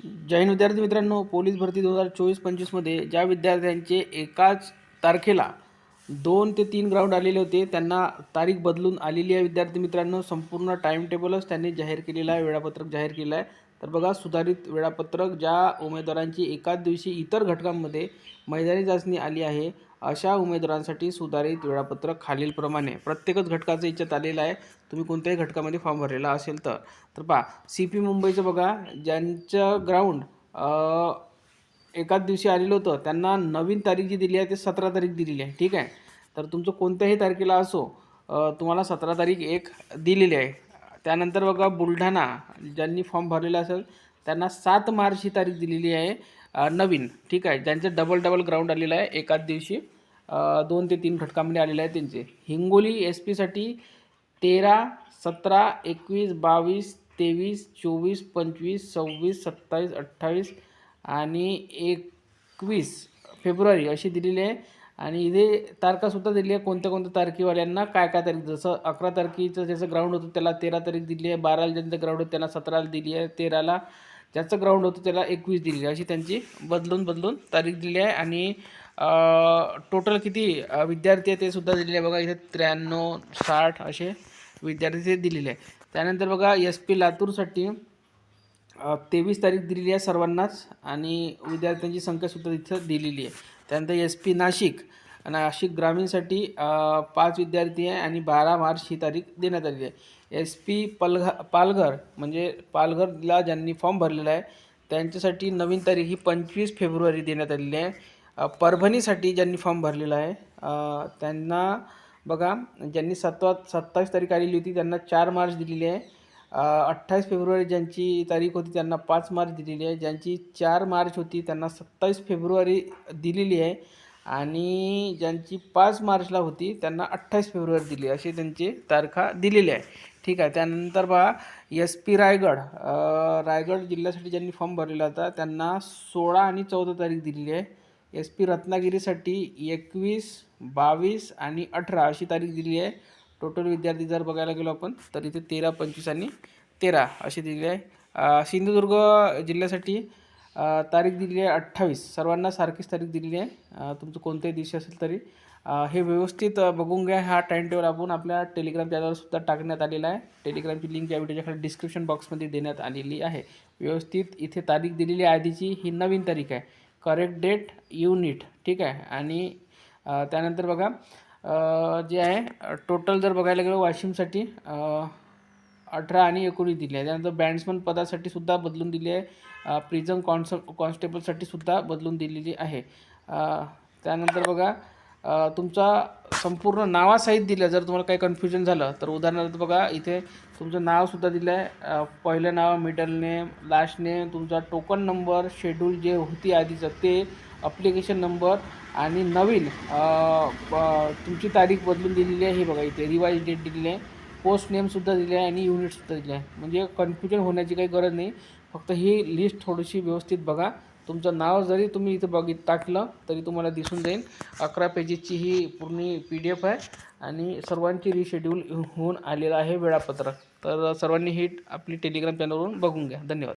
जैन विद्यार्थी मित्रांनो पोलीस भरती दोन हजार चोवीस पंचवीसमध्ये ज्या विद्यार्थ्यांचे एकाच तारखेला दोन ते तीन ग्राउंड आलेले होते. त्यांना तारीख बदलून आलेली आहे विद्यार्थी मित्रांनो. संपूर्ण टाईम टेबलच त्यांनी जाहीर केलेलं आहे वेळापत्रक जाहीर केलं आहे. तर बघा सुधारित वेळापत्रक ज्या उमेदवारांची एकाच दिवशी इतर घटकांमध्ये मैदानी चाचणी आली आहे अशा उमेदवारांसाठी सुधारित वेळापत्रक खालीलप्रमाणे प्रत्येकच घटकाचं याच्यात आलेलं आहे. तुम्ही कोणत्याही घटकामध्ये फॉर्म भरलेला असेल तर. तर पहा सी पी मुंबईचं बघा ज्यांचं ग्राउंड एकाच दिवशी आलेलं होतं. त्यांना नवीन तारीख जी दिली आहे ते सतरा तारीख दिलेली आहे. ठीक आहे? तर तुमचं कोणत्याही तारखेला असो तुम्हाला सतरा तारीख एक दिलेली आहे. त्यानंतर बघा बुलढाणा ज्यांनी फॉर्म भरलेला असेल त्यांना सात मार्च ही तारीख दिलेली आहे नवीन. ठीक आहे? ज्यांचं डबल डबल ग्राउंड आलेलं आहे एकाच दिवशी दोन ते तीन घटकामध्ये आलेले आहे त्यांचे. हिंगोली एस पीसाठी तेरा सतरा एकवीस बावीस तेवीस चोवीस पंचवीस सव्वीस सत्तावीस अठ्ठावीस आणि एकवीस फेब्रुवारी अशी दिलेली आहे. आणि इथे तारखासुद्धा दिली आहे. कोणत्या कोणत्या तारखेवाल्यांना काय काय तारीख जसं अकरा तारखेचं ज्याचं ग्राउंड होतं त्याला तेरा तारीख दिली आहे. बाराला ज्यांचं ग्राउंड होतं त्याला सतराला दिली आहे. तेराला ज्याचं ग्राउंड होतं त्याला एकवीस दिली आहे. अशी त्यांची बदलून बदलून तारीख दिली आहे. आणि टोटल किती विद्यार्थी आहे ते सुद्धा दिलेले आहे बघा इथे त्र्याण्णव साठ असे विद्यार्थी ते दिलेले आहे त्यानंतर बघा एस पी लातूरसाठी तेवीस तारीख दिलेली आहे सर्वांनाच आणि विद्यार्थ्यांची संख्यासुद्धा तिथं दिलेली आहे. त्यानंतर एस पी नाशिक नाशिक ग्रामीणसाठी पाच विद्यार्थी आहे आणि बारा मार्च ही तारीख देण्यात आलेली आहे. एस पी पलघा पालघर म्हणजे पालघरला ज्यांनी फॉर्म भरलेला आहे त्यांच्यासाठी नवीन तारीख ही पंचवीस फेब्रुवारी देण्यात आलेली आहे. परभणीसाठी ज्यांनी फॉर्म भरलेला आहे त्यांना बघा ज्यांनी सत्वा सत्तावीस तारीख आलेली होती त्यांना चार मार्च दिलेली आहे. अठ्ठावीस फेब्रुवारी ज्यांची तारीख होती त्यांना पाच मार्च दिलेली आहे. ज्यांची चार मार्च होती त्यांना सत्तावीस फेब्रुवारी दिलेली आहे. आणि ज्यांची पाच मार्चला होती त्यांना अठ्ठावीस फेब्रुवारी दिली अशी त्यांची तारखा दिलेली आहे. ठीक आहे. त्यानंतर बा एस पी रायगड रायगड जिल्ह्यासाठी ज्यांनी फॉर्म भरलेला होता त्यांना सोळा आणि चौदा तारीख दिलेली आहे. एस पी रत्नागिरीसाठी एकवीस बावीस आणि अठरा अशी तारीख दिली आहे. टोटल विद्यार्थी जर बघायला गेलो आपण तर इथे तेरा पंचवीस आणि तेरा अशी दिले आहे. सिंधुदुर्ग जिल्ह्यासाठी तारीख दिलेली आहे अठ्ठावीस. सर्वांना सारखीच तारीख दिलेली आहे. तुमचं कोणत्याही दिवशी असेल तरी हे व्यवस्थित बघून घ्या. हा टाईम टेबल आपण आपल्या टेलिग्राम चॅनलसुद्धा टाकण्यात आलेला आहे. टेलिग्रामची लिंक या व्हिडिओच्या खाली डिस्क्रिप्शन बॉक्समध्ये देण्यात आलेली आहे. व्यवस्थित इथे तारीख दिलेली आहे. आधीची ही नवीन तारीख आहे. करेक्ट डेट युनिट ठीक आहे? आणि त्यानंतर बघा जे आहे टोटल जर बघायला गेलो वाशिमसाठी अठरा आणि एकोणीस दिली आहे त्यानंतर बँड्समन पदासाठी सुद्धा बदलून दिली आहे. प्रिझम कॉन्स कॉन्स्टेबलसाठी सुद्धा बदलून दिलेली आहे. त्यानंतर बघा तुमचा संपूर्ण नावासहित दिलं जर तुम्हाला काही कन्फ्युजन झालं तर उदाहरणार्थ बघा इथे तुमचं नावसुद्धा दिलं आहे. पहिलं नाव मिडल नेम लास्ट नेम तुमचा टोकन नंबर शेड्यूल जे होती आधीचं ते अप्लिकेशन नंबर आणि नवीन प- तुमची तारीख बदलून दिलेली आहे हे बघा इथे. रिवाईज डेट दिलेली आहे. पोस्ट नेमसुद्धा दिले आहे आणि युनिटसुद्धा दिले आहे. म्हणजे कन्फ्युजन होण्याची काही गरज नाही. फक्त ही लिस्ट थोडीशी व्यवस्थित बघा. तुमचं नाव जरी तुम्ही इथं बघित टाकलं तरी तुम्हाला दिसून जाईल. अकरा पेजेसची ही पूर्ण पी डी एफ आहे आणि सर्वांची रिशेड्यूल होऊन आलेलं आहे वेळापत्रक. तर सर्वांनी ही आपली टेलिग्राम चॅनलवरून बघून घ्या. धन्यवाद.